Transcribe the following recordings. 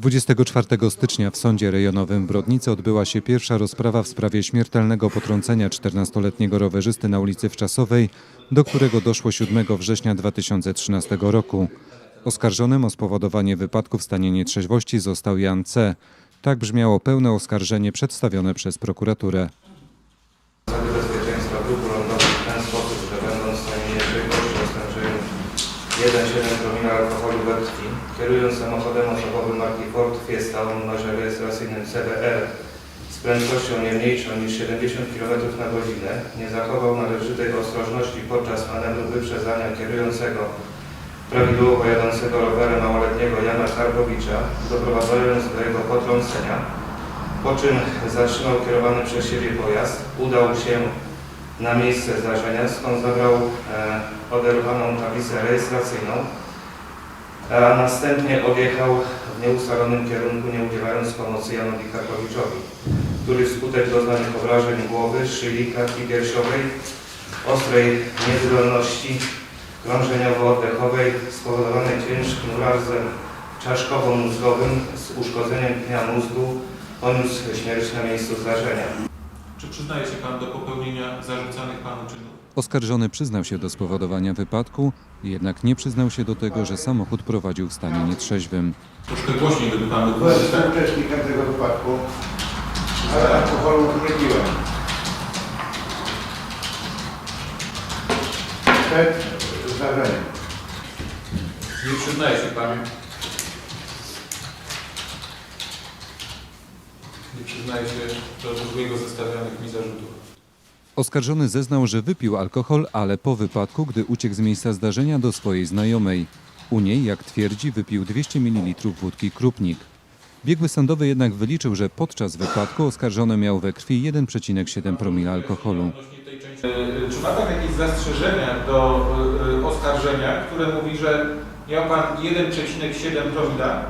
24 stycznia w Sądzie Rejonowym w Brodnicy odbyła się pierwsza rozprawa w sprawie śmiertelnego potrącenia 14-letniego rowerzysty na ulicy Wczasowej, do którego doszło 7 września 2013 roku. Oskarżonym o spowodowanie wypadku w stanie nietrzeźwości został Jan C. Tak brzmiało pełne oskarżenie przedstawione przez prokuraturę. Zasady bezpieczeństwa dróg lądowych w ten sposób, że będąc w stanie nietrzeźwości o stężeniu 1,7 promila alkoholu we krwi, kierując samochodem osobowym marki Ford Fiesta o numerze rejestracyjnym CBR z prędkością nie mniejszą niż 70 km na godzinę, nie zachował należytej ostrożności podczas manewru wyprzedzania kierującego. Prawidłowo jadącego rowerem małoletniego Jana Karpowicza, doprowadzając do jego potrącenia, po czym zatrzymał kierowany przez siebie pojazd, udał się na miejsce zdarzenia, skąd zabrał e, oderwaną tablicę rejestracyjną, a następnie odjechał w nieustalonym kierunku, nie udzielając pomocy Janowi Karpowiczowi, który wskutek doznanych obrażeń głowy, szyi, klatki piersiowej, ostrej niewydolności krążeniowo-oddechowej spowodowanej ciężkim urazem czaszkowo-mózgowym z uszkodzeniem pnia mózgu poniósł śmierć na miejscu zdarzenia. Czy przyznaje się Pan do popełnienia zarzucanych Panu czynów? Oskarżony przyznał się do spowodowania wypadku, jednak nie przyznał się do tego, że samochód prowadził w stanie nietrzeźwym. Troszkę głośniej, gdyby Pan Byłem powiedzieć, tak? współuczestnikiem tego wypadku, ale alkoholu nie piłem. Przed zdarzeniem. Nie przyznaje się Pan. Nie przyznaje się do drugiego zestawianych mi zarzutów. Oskarżony zeznał, że wypił alkohol, ale po wypadku, gdy uciekł z miejsca zdarzenia do swojej znajomej. U niej, jak twierdzi, wypił 200 ml wódki Krupnik. Biegły sądowy jednak wyliczył, że podczas wypadku oskarżony miał we krwi 1,7 promila alkoholu. Czy ma Pan jakieś zastrzeżenia do e, oskarżenia, które mówi, że miał Pan 1,7 promila,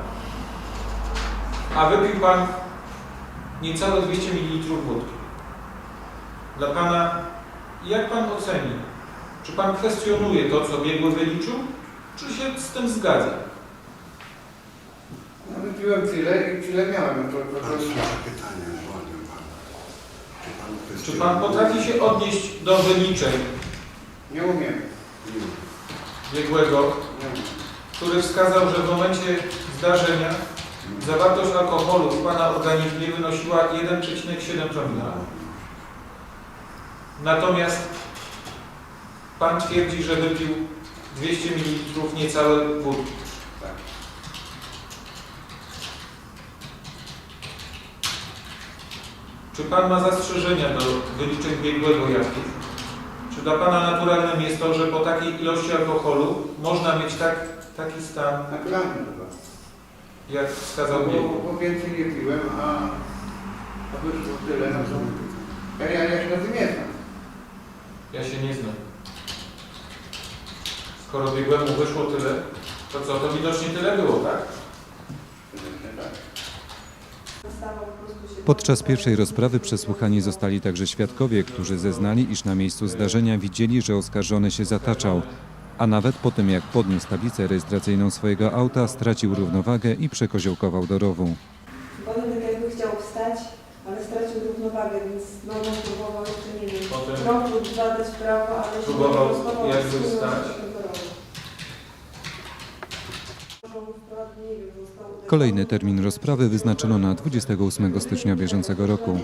a wypił Pan niecałe 200 ml wódki? Dla Pana, jak Pan oceni? Czy Pan kwestionuje to, co biegły wyliczył, czy się z tym zgadza? No wypiłem tyle i tyle miałem. To, to, to, Bardzo pytanie panu. Czy pan, Czy Pan potrafi się odnieść do wyliczeń nie umiem. biegłego, Nie umiem. który wskazał, że w momencie zdarzenia zawartość alkoholu w Pana organizmie wynosiła 1,7 promila. Natomiast Pan twierdzi, że wypił 200 ml niecałe wódki. Tak. Czy Pan ma zastrzeżenia do wyliczeń biegłego jaków? Czy dla Pana naturalnym jest to, że po takiej ilości alkoholu można mieć tak, taki stan, Naturalnie chyba. Jak wskazał Bo, biegły? bo więcej nie piłem, a, a wyszło tyle. No ja, ja, ja się na tym nie znam. Ja się nie znam. Skoro biegłemu wyszło tyle, to co, to widocznie tyle było, tak? Tak. Podczas pierwszej rozprawy przesłuchani zostali także świadkowie, którzy zeznali, iż na miejscu zdarzenia widzieli, że oskarżony się zataczał, a nawet po tym jak podniósł tablicę rejestracyjną swojego auta, stracił równowagę i przekoziołkował do rowu. Potem tak jakby chciał wstać, ale stracił równowagę, więc znowu próbował jeszcze nie wiem, Potem krok lub dwa dać w prawo, ale się Próbował jakby wstać. potem do rowu. Nie wiem, został uderzony. Kolejny termin rozprawy wyznaczono na 28 stycznia bieżącego roku.